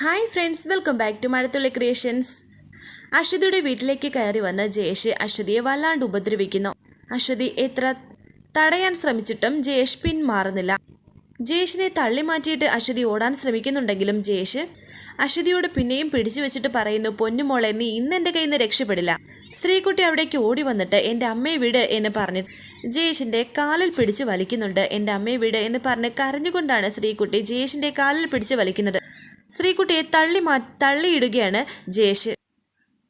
Hi friends welcome back to Mazhathulli creations അശ്വതിയുടെ വീട്ടിലേക്ക് കയറി വന്ന ജയേഷ് അശ്വതിയെ വല്ലാണ്ട് ഉപദ്രവിക്കുന്നു. അശ്വതി എത്ര തടയാൻ ശ്രമിച്ചിട്ടും ജയേഷ് പിന്മാറുന്നില്ല ജയേഷിനെ തള്ളി മാറ്റിയിട്ട് അശ്വതി ഓടാൻ ശ്രമിക്കുന്നുണ്ടെങ്കിലും ജയേഷ് അശ്വതിയോട് പിന്നെയും പിടിച്ചു വെച്ചിട്ട് പറയുന്നു പൊന്നുമോളെ നീ ഇന്ന് എന്റെ കയ്യിൽ നിന്ന് രക്ഷപ്പെടില്ല. സ്ത്രീക്കുട്ടി അവിടേക്ക് ഓടി വന്നിട്ട് എന്റെ അമ്മയെ വിട് എന്ന് പറഞ്ഞു ജയേഷിന്റെ കാലിൽ പിടിച്ചു വലിക്കുന്നുണ്ട്. എന്റെ അമ്മയെ വിട് എന്ന് പറഞ്ഞ് കരഞ്ഞുകൊണ്ടാണ് സ്ത്രീക്കുട്ടി ജയേഷിന്റെ കാലിൽ പിടിച്ചു വലിക്കുന്നത്. സ്ത്രീക്കുട്ടിയെ തള്ളി മാ തള്ളിയിടുകയാണ് ജയേഷ്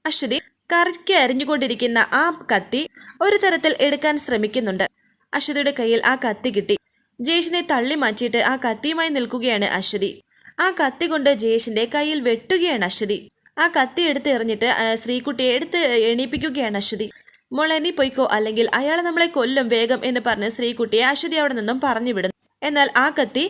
അശ്വതി കറിക്ക് അരിഞ്ഞുകൊണ്ടിരിക്കുന്ന ആ കത്തി ഒരു തരത്തിൽ എടുക്കാൻ ശ്രമിക്കുന്നുണ്ട്. അശ്വതിയുടെ കയ്യിൽ ആ കത്തി കിട്ടി. ജയേഷിനെ തള്ളി മാറ്റിയിട്ട് ആ കത്തിയുമായി നിൽക്കുകയാണ് അശ്വതി. ആ കത്തി കൊണ്ട് ജയേഷിന്റെ കയ്യിൽ വെട്ടുകയാണ് അശ്വതി. ആ കത്തി എടുത്ത് എറിഞ്ഞിട്ട് ശ്രീകുട്ടിയെ എടുത്ത് എണീപ്പിക്കുകയാണ് അശ്വതി. മോളെ നീ പൊയ്ക്കോ. അല്ലെങ്കിൽ അയാൾ നമ്മളെ കൊല്ലും വേഗം എന്ന് പറഞ്ഞ് ശ്രീകുട്ടിയെ അശ്വതി അവിടെ നിന്നും പറഞ്ഞു വിടുന്നു എന്നാൽ ആ കത്തി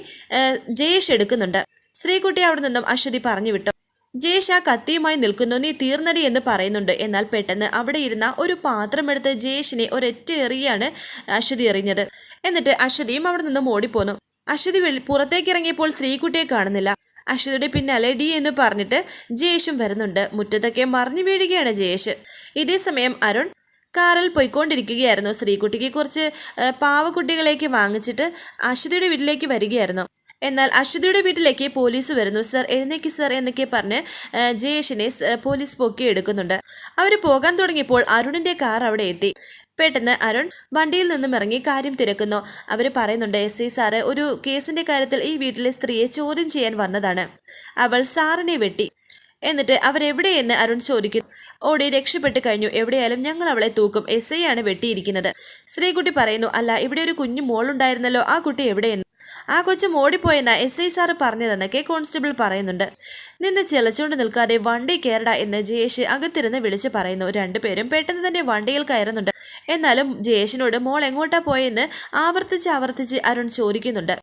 ജയേഷ് എടുക്കുന്നുണ്ട്. ശ്രീകുട്ടിയെ അവിടെ നിന്നും അശ്വതി പറഞ്ഞു വിട്ടു. ജയേഷ് കത്തിയുമായി നിൽക്കുന്നു നീ തീർന്നടി എന്ന് പറയുന്നുണ്ട്. എന്നാൽ പെട്ടെന്ന് അവിടെ ഇരുന്ന ഒരു പാത്രമെടുത്ത് ജയേഷിനെ ഒരൊറ്റ എറിയാണ് അശ്വതി എറിഞ്ഞത്. എന്നിട്ട് അശ്വതിയും അവിടെ നിന്നും ഓടിപ്പോന്നു. അശ്വതി പുറത്തേക്ക് ഇറങ്ങിയപ്പോൾ ശ്രീകുട്ടിയെ കാണുന്നില്ല. അശ്വതിയുടെ പിന്നാലെ ഡി എന്ന് പറഞ്ഞിട്ട് ജയേഷും വരുന്നുണ്ട്. മുറ്റത്തൊക്കെ മറിഞ്ഞു വീഴുകയാണ് ജയേഷ് ഇതേ സമയം അരുൺ കാറിൽ പോയിക്കൊണ്ടിരിക്കുകയായിരുന്നു. ശ്രീകുട്ടിക്ക് കുറച്ച് പാവക്കുട്ടികളേക്ക് വാങ്ങിച്ചിട്ട് അശ്വതിയുടെ വീട്ടിലേക്ക് വരികയായിരുന്നു. എന്നാൽ അശ്വതിയുടെ വീട്ടിലേക്ക് പോലീസ് വരുന്നു. സർ എഴുന്നേക്ക് സർ എന്നൊക്കെ പറഞ്ഞ് ജയേഷിനെ പോലീസ് പൊക്കി എടുക്കുന്നുണ്ട്. അവർ പോകാൻ തുടങ്ങിയപ്പോൾ അരുണിന്റെ കാർ അവിടെ എത്തി. പെട്ടെന്ന് അരുൺ വണ്ടിയിൽ നിന്നും ഇറങ്ങി കാര്യം തിരക്കുന്നു. അവർ പറയുന്നുണ്ട് എസ് ഐ സാറ് ഒരു കേസിന്റെ കാര്യത്തിൽ ഈ വീട്ടിലെ സ്ത്രീയെ ചോദ്യം ചെയ്യാൻ വന്നതാണ്. അവൾ സാറിനെ വെട്ടി. എന്നിട്ട് അവരെവിടെയെന്ന് അരുൺ ചോദിക്കുന്നു ഓടി രക്ഷപ്പെട്ട് കഴിഞ്ഞു. എവിടെയായാലും ഞങ്ങൾ അവളെ തൂക്കും. എസ് ഐ ആണ് വെട്ടിയിരിക്കുന്നത്. ശ്രീകുട്ടി പറയുന്നു അല്ല ഇവിടെ ഒരു കുഞ്ഞു മോളുണ്ടായിരുന്നല്ലോ. ആ കുട്ടി എവിടെയെന്ന്? ആ കൊച്ചു ഓടിപ്പോയെന്ന എസ് ഐ സാറ് പറഞ്ഞതെന്നൊക്കെ കോൺസ്റ്റബിൾ പറയുന്നുണ്ട്. നിന്ന് ചിലച്ചുകൊണ്ട് നിൽക്കാതെ വണ്ടി കയറട എന്ന് ജയേഷ് അകത്തിരുന്ന് വിളിച്ച് പറയുന്നു. രണ്ടുപേരും പെട്ടെന്ന് തന്നെ വണ്ടിയിൽ കയറുന്നുണ്ട്. എന്നാലും ജയേഷിനോട് മോൾ എങ്ങോട്ടാ പോയെന്ന് ആവർത്തിച്ച് ആവർത്തിച്ച് അരുൺ ചോദിക്കുന്നുണ്ട്.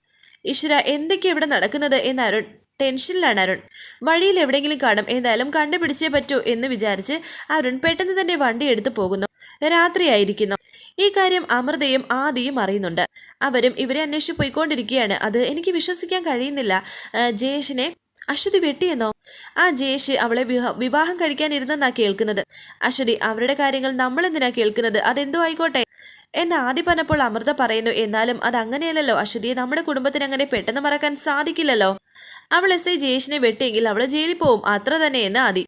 ഈശ്വര എന്തൊക്കെ ഇവിടെ നടക്കുന്നത് എന്ന് അരുൺ ടെൻഷനിലാണ് അരുൺ. വഴിയിൽ എവിടെയെങ്കിലും കാണും. എന്തായാലും കണ്ടുപിടിച്ചേ പറ്റൂ എന്ന് വിചാരിച്ച് അരുൺ പെട്ടെന്ന് തന്നെ വണ്ടി എടുത്തു പോകുന്നു. രാത്രിയായിരിക്കുന്നു. ഈ കാര്യം അമൃതയും ആദിയും അറിയുന്നുണ്ട്. അവരും ഇവരെ അന്വേഷിച്ച് പോയിക്കൊണ്ടിരിക്കുകയാണ്. അത് എനിക്ക് വിശ്വസിക്കാൻ കഴിയുന്നില്ല. ജയേഷിനെ അശ്വതി വെട്ടിയെന്നോ? ആ ജയേഷ് അവളെ വിവാഹം കഴിക്കാൻ കഴിക്കാനിരുന്നെന്നാ കേൾക്കുന്നത്. അശ്വതി അവരുടെ കാര്യങ്ങൾ നമ്മൾ എന്തിനാ കേൾക്കുന്നത്? അതെന്തോ ആയിക്കോട്ടെ. എന്നെ ആദ്യം പറഞ്ഞപ്പോൾ അമൃത പറയുന്നു എന്നാലും അത് അങ്ങനെയല്ലല്ലോ. അശ്വതിയെ നമ്മുടെ കുടുംബത്തിന് അങ്ങനെ പെട്ടെന്ന് മറക്കാൻ സാധിക്കില്ലല്ലോ. അവൾ എസ് ഐ ജയേഷിനെ വെട്ടിയെങ്കിൽ അവൾ ജയിലിൽ പോവും അത്ര തന്നെ എന്ന് ആദി.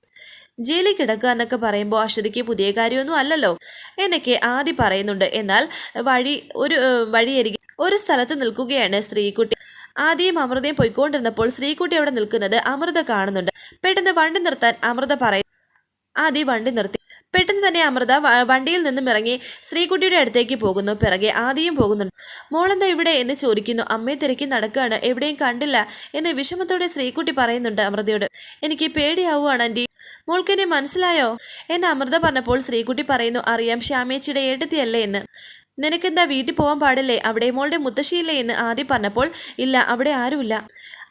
ജയിലിൽ കിടക്കുക എന്നൊക്കെ പറയുമ്പോൾ അശ്വതിക്ക് പുതിയ കാര്യമൊന്നും അല്ലല്ലോ. എന്നൊക്കെ ആദ്യം പറയുന്നുണ്ട്. എന്നാൽ വഴി ഒരു വഴിയരികെ ഒരു സ്ഥലത്ത് നിൽക്കുകയാണ് സ്ത്രീക്കുട്ടി ആദ്യം അമൃതയും പോയിക്കൊണ്ടിരുന്നപ്പോൾ സ്ത്രീക്കുട്ടി അവിടെ നിൽക്കുന്നത് അമൃത കാണുന്നുണ്ട്. പെട്ടെന്ന് വണ്ടി നിർത്താൻ അമൃത പറയും ആദ്യം വണ്ടി നിർത്തി. പെട്ടെന്ന് തന്നെ അമൃത വണ്ടിയിൽ നിന്നും ഇറങ്ങി ശ്രീകുട്ടിയുടെ അടുത്തേക്ക് പോകുന്നു. പിറകെ ആദ്യം പോകുന്നുണ്ട്. മോളെന്താ ഇവിടെ എന്ന് ചോദിക്കുന്നു. അമ്മയെ തിരക്കി നടക്കുകയാണ് എവിടെയും കണ്ടില്ല എന്ന് വിഷമത്തോടെ ശ്രീകുട്ടി പറയുന്നുണ്ട് അമൃതയോട്. എനിക്ക് പേടിയാവുകയാണ് ആന്റി. മോൾക്കെന്നെ മനസ്സിലായോ? എന്ന് അമൃത പറഞ്ഞപ്പോൾ ശ്രീകുട്ടി പറയുന്നു. അറിയാം ശ്യാമേച്ചിയുടെ ഏട്ടത്തിയല്ലേ എന്ന്. നിനക്കെന്താ വീട്ടിൽ പോകാൻ പാടില്ലേ? അവിടെ മോളുടെ മുത്തശ്ശിയില്ലേ എന്ന് ആദ്യം പറഞ്ഞപ്പോൾ ഇല്ല അവിടെ ആരുമില്ല.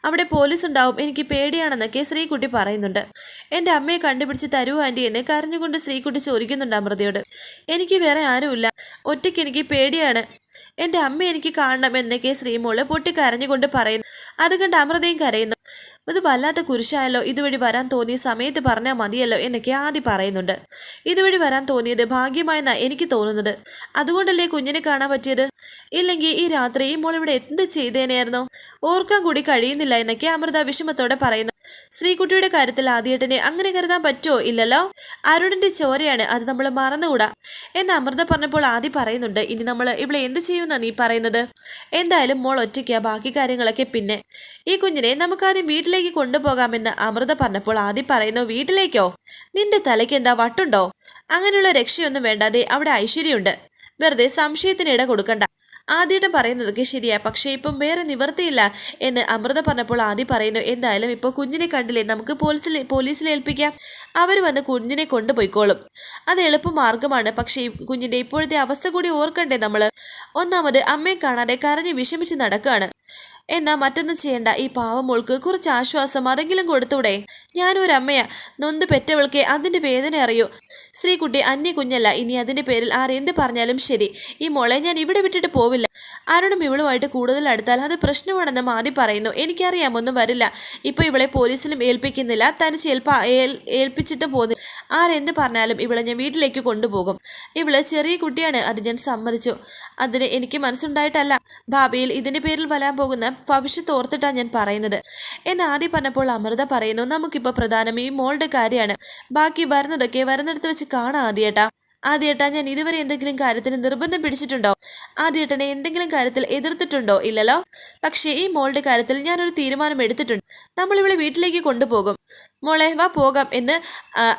അവിടെ പോലീസ് ഉണ്ടാവും എനിക്ക് പേടിയാണെന്നൊക്കെ ശ്രീകുട്ടി പറയുന്നുണ്ട്. എന്റെ അമ്മയെ കണ്ടുപിടിച്ച് തരൂ ആന്റി എന്നെ കരഞ്ഞുകൊണ്ട് ശ്രീകുട്ടി ചോദിക്കുന്നുണ്ട് അമൃതയോട്. എനിക്ക് വേറെ ആരുമില്ല. ഒറ്റയ്ക്ക് എനിക്ക് പേടിയാണ്. എന്റെ അമ്മ എനിക്ക് കാണണം എന്നൊക്കെ ശ്രീമോൾ പൊട്ടി കരഞ്ഞുകൊണ്ട് പറയുന്നു. അത് കണ്ട് അമൃതയും കരയുന്നു. ഇത് വല്ലാത്ത കുരിശായല്ലോ. ഇതുവഴി വരാൻ തോന്നിയ സമയത്ത് പറഞ്ഞാൽ മതിയല്ലോ എന്നൊക്കെ ആദ്യം പറയുന്നുണ്ട്. ഇതുവഴി വരാൻ തോന്നിയത് ഭാഗ്യമായെന്നാ എനിക്ക് തോന്നുന്നത്. അതുകൊണ്ടല്ലേ കുഞ്ഞിനെ കാണാൻ പറ്റിയത്? ഇല്ലെങ്കിൽ ഈ രാത്രി മോൾ ഇവിടെ എന്ത് ചെയ്തേനെയായിരുന്നു? ഓർക്കാൻ കൂടി കഴിയുന്നില്ല എന്നൊക്കെ അമൃത വിഷമത്തോടെ പറയുന്നു. ശ്രീകുട്ടിയുടെ കാര്യത്തിൽ ആദ്യേട്ടനെ അങ്ങനെ കരുതാൻ പറ്റുമോ ഇല്ലല്ലോ? അരുണിന്റെ ചോരയാണ് അത് നമ്മൾ മറന്നുകൂടാ. എന്ന് അമൃത പറഞ്ഞപ്പോൾ ആദ്യം പറയുന്നുണ്ട് ഇനി നമ്മൾ ഇവിടെ എന്ത് ചെയ്യുമെന്നാ നീ പറയുന്നത്? എന്തായാലും മോൾ ഒറ്റയ്ക്കാ ബാക്കി കാര്യങ്ങളൊക്കെ പിന്നെ. ഈ കുഞ്ഞിനെ നമുക്കാദ്യം വീട്ടിലേക്ക് കൊണ്ടുപോകാമെന്ന് അമൃത പറഞ്ഞപ്പോൾ ആദ്യം പറയുന്നു വീട്ടിലേക്കോ? നിന്റെ തലയ്ക്ക് എന്താ വട്ടുണ്ടോ? അങ്ങനെയുള്ള രക്ഷയൊന്നും വേണ്ടാതെ അവിടെ ഐശ്വര്യമുണ്ട്. വെറുതെ സംശയത്തിന് ഇട കൊടുക്കണ്ട. ആദ്യമായിട്ട് പറയുന്നതൊക്കെ ശരിയാ. പക്ഷേ ഇപ്പം വേറെ നിവർത്തിയില്ല എന്ന് അമൃത പറഞ്ഞപ്പോൾ ആദ്യം പറയുന്നു എന്തായാലും ഇപ്പോൾ കുഞ്ഞിനെ കണ്ടില്ലേ നമുക്ക് പോലീസിൽ പോലീസിൽ ഏൽപ്പിക്കാം. അവർ വന്ന് കുഞ്ഞിനെ കൊണ്ടുപോയിക്കോളും. അത് എളുപ്പ മാർഗമാണ് പക്ഷേ കുഞ്ഞിന്റെ ഇപ്പോഴത്തെ അവസ്ഥ കൂടി ഓർക്കണ്ടേ നമ്മൾ ഒന്നാമത് അമ്മയെ കാണാതെ കരഞ്ഞ് വിഷമിച്ച് നടക്കുകയാണ് എന്നാ മറ്റൊന്നും ചെയ്യണ്ട. ഈ പാവമോൾക്ക് കുറച്ച് ആശ്വാസം അതെങ്കിലും കൊടുത്തൂടെ? ഞാനൊരമ്മയാ. നൊന്ത് പെറ്റവൾക്ക് അതിന്റെ വേദന അറിയൂ. ശ്രീകുട്ടി അന്യ കുഞ്ഞല്ല ഇനി അതിന്റെ പേരിൽ ആരെന്ത് പറഞ്ഞാലും ശരി. ഈ മോളെ ഞാൻ ഇവിടെ വിട്ടിട്ട് പോവില്ല. ആരോടും ഇവളുമായിട്ട് കൂടുതൽ അടുത്താൽ അത് പ്രശ്നമാണെന്ന് മാതി പറയുന്നു. എനിക്കറിയാമൊന്നും വരില്ല. ഇപ്പൊ ഇവളെ പോലീസിലും ഏൽപ്പിക്കുന്നില്ല. തനിച്ച് ഏൽപ്പ ഏൽ- ഏൽപ്പിച്ചിട്ടും പോകുന്നില്ല ആരെന്ത് പറഞ്ഞാലും ഇവളെ ഞാൻ വീട്ടിലേക്ക് കൊണ്ടുപോകും. ഇവൾ ചെറിയ കുട്ടിയാണ് അത് ഞാൻ സമ്മതിച്ചു. അതിന് എനിക്ക് മനസ്സുണ്ടായിട്ടല്ല. ഭാവിയിൽ ഇതിന്റെ പേരിൽ വരാൻ പോകുന്ന ഭവിഷ്യത്ത് ഓർത്തിട്ടാണ് ഞാൻ പറയുന്നത്. എന്നെ ആദ്യം പറഞ്ഞപ്പോൾ അമൃത പറയുന്നു നമുക്കിപ്പോൾ പ്രധാനം ഈ മോളുടെ കാര്യമാണ്. ബാക്കി വരുന്നതൊക്കെ വരുന്നിടത്ത് വെച്ച് കാണാം ആദ്യേട്ടാ. ആദ്യേട്ടാ ഞാൻ ഇതുവരെ എന്തെങ്കിലും കാര്യത്തിന് നിർബന്ധം പിടിച്ചിട്ടുണ്ടോ? ആദ്യേട്ടനെ എന്തെങ്കിലും കാര്യത്തിൽ എതിർത്തിട്ടുണ്ടോ? ഇല്ലല്ലോ. പക്ഷേ ഈ മോളുടെ കാര്യത്തിൽ ഞാനൊരു തീരുമാനം എടുത്തിട്ടുണ്ട്. നമ്മൾ ഇവളെ വീട്ടിലേക്ക് കൊണ്ടുപോകും. മോളെ വാ പോകാം എന്ന്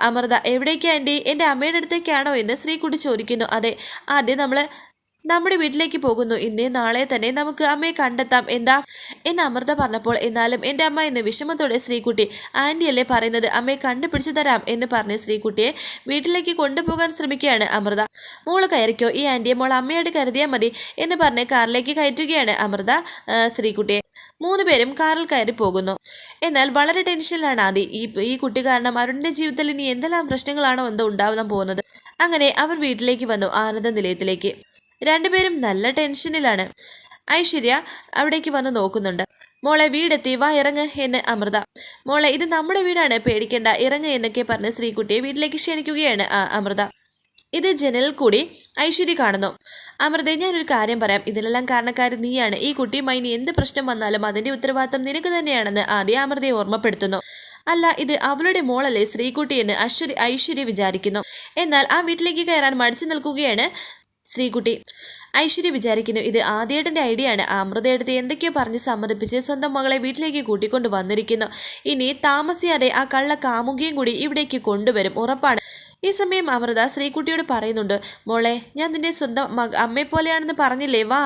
അമൃത എവിടേക്കാ എന്റെ എന്റെ അമ്മയുടെ അടുത്തേക്കാണോ? എന്ന് ശ്രീകുട്ടി ചോദിക്കുന്നു. അതെ ആദ്യം നമ്മൾ നമ്മുടെ വീട്ടിലേക്ക് പോകുന്നു. ഇന്നേ നാളെ തന്നെ നമുക്ക് അമ്മയെ കണ്ടെത്താം. എന്താ? എന്ന് അമൃത പറഞ്ഞപ്പോൾ എന്നാലും എന്റെ അമ്മ എന്ന് വിഷമത്തോടെ ശ്രീകുട്ടി ആന്റിയല്ലേ പറയുന്നത്? അമ്മയെ കണ്ടുപിടിച്ചു തരാം എന്ന് പറഞ്ഞ് ശ്രീകുട്ടിയെ വീട്ടിലേക്ക് കൊണ്ടുപോകാൻ ശ്രമിക്കുകയാണ് അമൃത. മോൾ കയറിക്കോ. ഈ ആന്റിയെ മോൾ അമ്മയോട് കരുതിയാൽ മതി എന്ന് പറഞ്ഞ് കാറിലേക്ക് കയറ്റുകയാണ് അമൃത ശ്രീകുട്ടിയെ. മൂന്ന് പേരും കാറിൽ കയറി പോകുന്നു. എന്നാൽ വളരെ ടെൻഷനിലാണ് ആദി. ഈ ഈ കുട്ടി കാരണം അരുണിന്റെ ജീവിതത്തിൽ ഇനി എന്തെല്ലാം പ്രശ്നങ്ങളാണോ എന്തോ ഉണ്ടാവാൻ പോകുന്നത്. അങ്ങനെ അവർ വീട്ടിലേക്ക് വന്നു ആനന്ദ നിലയത്തിലേക്ക്. രണ്ടുപേരും നല്ല ടെൻഷനിലാണ്. ഐശ്വര്യ അവിടേക്ക് വന്ന് നോക്കുന്നുണ്ട്. മോളെ വീടെത്തി വാ ഇറങ്ങ് എന്ന് അമൃത. മോളെ ഇത് നമ്മുടെ വീടാണ് പേടിക്കേണ്ട ഇറങ്ങ് എന്നൊക്കെ പറഞ്ഞ് ശ്രീകുട്ടിയെ വീട്ടിലേക്ക് ക്ഷണിക്കുകയാണ് ആ അമൃത. ഇത് ജനലിൽ കൂടി ഐശ്വര്യ കാണുന്നു. അമൃത ഞാനൊരു കാര്യം പറയാം. ഇതിനെല്ലാം കാരണക്കാരി നീയാണ്. ഈ കുട്ടിയുമായി ഇനി എന്ത് പ്രശ്നം വന്നാലും അതിന്റെ ഉത്തരവാദിത്തം നിനക്ക് തന്നെയാണെന്ന് ആദ്യം അമൃതയെ ഓർമ്മപ്പെടുത്തുന്നു. അല്ല ഇത് അവളുടെ മോളല്ലേ ശ്രീകുട്ടി എന്ന് അശ്വരി ഐശ്വര്യ വിചാരിക്കുന്നു. എന്നാൽ ആ വീട്ടിലേക്ക് കയറാൻ മടിച്ചു നിൽക്കുകയാണ് ശ്രീകുട്ടി. ഐശ്വര്യ വിചാരിക്കുന്നു ഇത് ആദ്യേട്ടന്റെ ഐഡിയ ആണ്. അമൃതയെടുത്ത് എന്തൊക്കെയോ പറഞ്ഞ് സമ്മതിപ്പിച്ച് സ്വന്തം മകളെ വീട്ടിലേക്ക് കൂട്ടിക്കൊണ്ട് വന്നിരിക്കുന്നു. ഇനി താമസിയാതെ ആ കള്ള കാമുകിയും കൂടി ഇവിടേക്ക് കൊണ്ടുവരും ഉറപ്പാണ്. ഈ സമയം അമൃത ശ്രീകുട്ടിയോട് പറയുന്നുണ്ട് മോളെ ഞാൻ നിന്റെ സ്വന്തം മക അമ്മയെപ്പോലെയാണെന്ന് പറഞ്ഞില്ലേ വാ.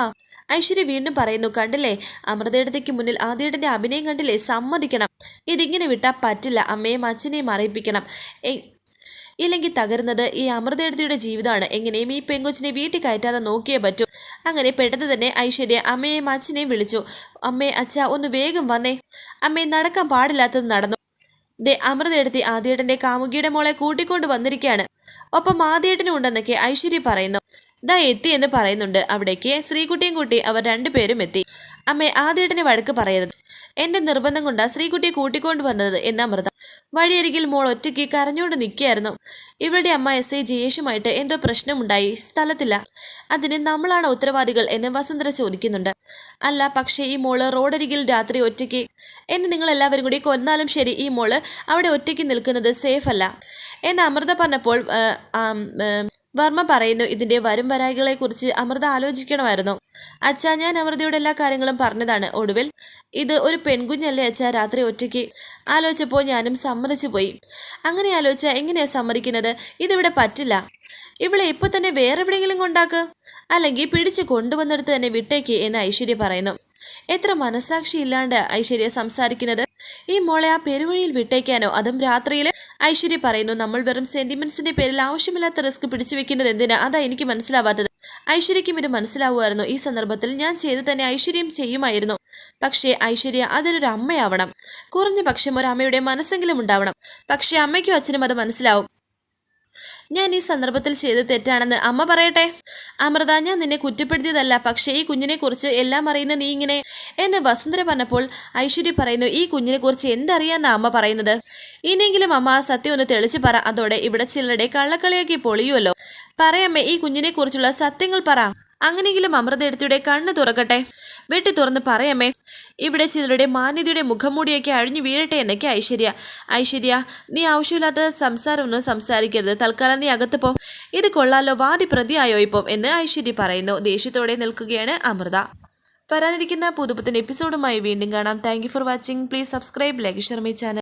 ഐശ്വര്യ വീണ്ടും പറയുന്നു കണ്ടില്ലേ അമൃതയിടത്തേക്ക് മുന്നിൽ ആദ്യയുടെ അഭിനയം കണ്ടില്ലേ സമ്മതിക്കണം. ഇതിങ്ങനെ വിട്ടാൽ പറ്റില്ല അമ്മയും അച്ഛനെയും അറിയിപ്പിക്കണം ഇല്ലെങ്കിൽ തകരുന്നത് ഈ അമൃതയെടുത്തിയുടെ ജീവിതമാണ്. എങ്ങനെയും ഈ പെങ്കൊച്ചിനെ വീട്ടിൽ കയറ്റാതെ നോക്കിയേ പറ്റൂ. അങ്ങനെ പെട്ടെന്ന് തന്നെ ഐശ്വര്യ അമ്മയെയും അച്ഛനെയും വിളിച്ചു. അമ്മേ അച്ഛ ഒന്ന് വേഗം വന്നേ. അമ്മയെ നടക്കാൻ പാടില്ലാത്തത് നടന്നു. ദേ അമൃതയെടുത്തി ആദ്യേട്ടന്റെ കാമുകിയുടെ മോളെ കൂട്ടിക്കൊണ്ട് വന്നിരിക്കുകയാണ്. ഒപ്പം ആദ്യേട്ടനും ഉണ്ടെന്നൊക്കെ ഐശ്വര്യ പറയുന്നു. ദാ എത്തി എന്ന് പറയുന്നുണ്ട്. അവിടേക്ക് ശ്രീകുട്ടിയും കുട്ടി അവർ രണ്ടുപേരും എത്തി. അമ്മേ ആദ്യേട്ടനെ വഴക്ക് പറയരുത്. എന്റെ നിർബന്ധം കൊണ്ടാ ശ്രീകുട്ടിയെ കൂട്ടിക്കൊണ്ട് വന്നത് എന്ന് അമൃത. വഴിയരികിൽ മോൾ ഒറ്റയ്ക്ക് കരഞ്ഞുകൊണ്ട് നിൽക്കുകയായിരുന്നു. ഇവളുടെ അമ്മ എസ് ഐ ജയേഷുമായിട്ട് എന്തോ പ്രശ്നമുണ്ടായി സ്ഥലത്തില്ല. അതിന് നമ്മളാണ് ഉത്തരവാദികൾ എന്ന് വസുന്ധര ചോദിക്കുന്നുണ്ട്. അല്ല പക്ഷേ ഈ മോൾ റോഡരികിൽ രാത്രി ഒറ്റയ്ക്ക്. എന്നെ നിങ്ങൾ എല്ലാവരും കൂടി കൊന്നാലും ശരി ഈ മോൾ അവിടെ ഒറ്റയ്ക്ക് നിൽക്കുന്നത് സേഫ് അല്ല എന്ന് അമൃത പറഞ്ഞപ്പോൾ വർമ്മ പറയുന്നു ഇതിന്റെ വരും വരായികളെ കുറിച്ച് അമൃത ആലോചിക്കണമായിരുന്നു. അച്ഛാ ഞാൻ അമൃതയുടെ എല്ലാ കാര്യങ്ങളും പറഞ്ഞതാണ്. ഒടുവിൽ ഇത് ഒരു പെൺകുഞ്ഞല്ലേ അച്ഛാ രാത്രി ഒറ്റയ്ക്ക്? ആലോചിച്ചപ്പോൾ ഞാനും സമ്മതിച്ചു പോയി. അങ്ങനെ ആലോചിച്ച എങ്ങനെയാ സമ്മതിക്കുന്നത്? ഇതിവിടെ പറ്റില്ല. ഇവളെ ഇപ്പൊ തന്നെ വേറെ എവിടെയെങ്കിലും കൊണ്ടാക്ക്? അല്ലെങ്കിൽ പിടിച്ചു കൊണ്ടുവന്നെടുത്ത് തന്നെ വിട്ടേക്ക് എന്ന് ഐശ്വര്യ പറയുന്നു. എത്ര മനസാക്ഷി ഇല്ലാണ്ട് ഐശ്വര്യ സംസാരിക്കുന്നത്? ഈ മോളെ ആ പെരുവഴിയിൽ വിട്ടേക്കാനോ? അതും രാത്രിയിൽ? ഐശ്വര്യ പറയുന്നു നമ്മൾ വെറും സെന്റിമെന്റ്സിന്റെ പേരിൽ ആവശ്യമില്ലാത്ത റിസ്ക് പിടിച്ചു വെക്കുന്നത് എന്തിനാ? അതാ എനിക്ക് മനസ്സിലാവാത്തത്. ഐശ്വര്യയ്ക്കും ഇത് മനസ്സിലാവുമായിരുന്നു. ഈ സന്ദർഭത്തിൽ ഞാൻ ചെയ്ത് തന്നെ ഐശ്വര്യം ചെയ്യുമായിരുന്നു. പക്ഷേ ഐശ്വര്യ അതിനൊരു അമ്മയാവണം. കുറഞ്ഞ പക്ഷം ഒരു അമ്മയുടെ മനസ്സെങ്കിലും ഉണ്ടാവണം. പക്ഷേ അമ്മയ്ക്കും അച്ഛനും അത് മനസ്സിലാവും. ഞാൻ ഈ സന്ദർഭത്തിൽ ചെയ്ത് തെറ്റാണെന്ന് അമ്മ പറയട്ടെ? അമൃത ഞാൻ നിന്നെ കുറ്റപ്പെടുത്തിയതല്ല. പക്ഷേ ഈ കുഞ്ഞിനെക്കുറിച്ച് എല്ലാം അറിയുന്ന നീ ഇങ്ങനെ എന്നെ വസുന്ധര പറഞ്ഞപ്പോൾ ഐശ്വര്യ പറയുന്നു ഈ കുഞ്ഞിനെക്കുറിച്ച് എന്തറിയാന്നാ അമ്മ പറയുന്നത്? ഇനിയെങ്കിലും അമ്മ ആ സത്യം ഒന്ന് തെളിച്ചു പറ. അതോടെ ഇവിടെ ചിലരുടെ കള്ളക്കളിയാക്കി പൊളിയുമല്ലോ. പറയമ്മേ ഈ കുഞ്ഞിനെ കുറിച്ചുള്ള സത്യങ്ങൾ പറ. അങ്ങനെയെങ്കിലും അമൃതയെടുത്തിയുടെ കണ്ണ് തുറക്കട്ടെ. വെട്ടി തുറന്ന് പറയമ്മേ ഇവിടെ ചിലരുടെ മാന്യതയുടെ മുഖംമൂടിയൊക്കെ അഴിഞ്ഞു വീഴട്ടെ എന്നൊക്കെ ഐശ്വര്യ. ഐശ്വര്യ നീ ആവശ്യമില്ലാത്ത സംസാരമൊന്നും സംസാരിക്കരുത്. തൽക്കാലം നീ അകത്ത് പോ. ഇത് കൊള്ളാലോ വാദി പ്രതിയായോ ഇപ്പം എന്ന് ഐശ്വര്യ പറയുന്നു. ദേഷ്യത്തോടെ നിൽക്കുകയാണ് അമൃത. വരാനിരിക്കുന്ന പുതുപുത്തൻ എപ്പിസോഡുമായി വീണ്ടും കാണാം. Thank for watching please subscribe like Sharmi channel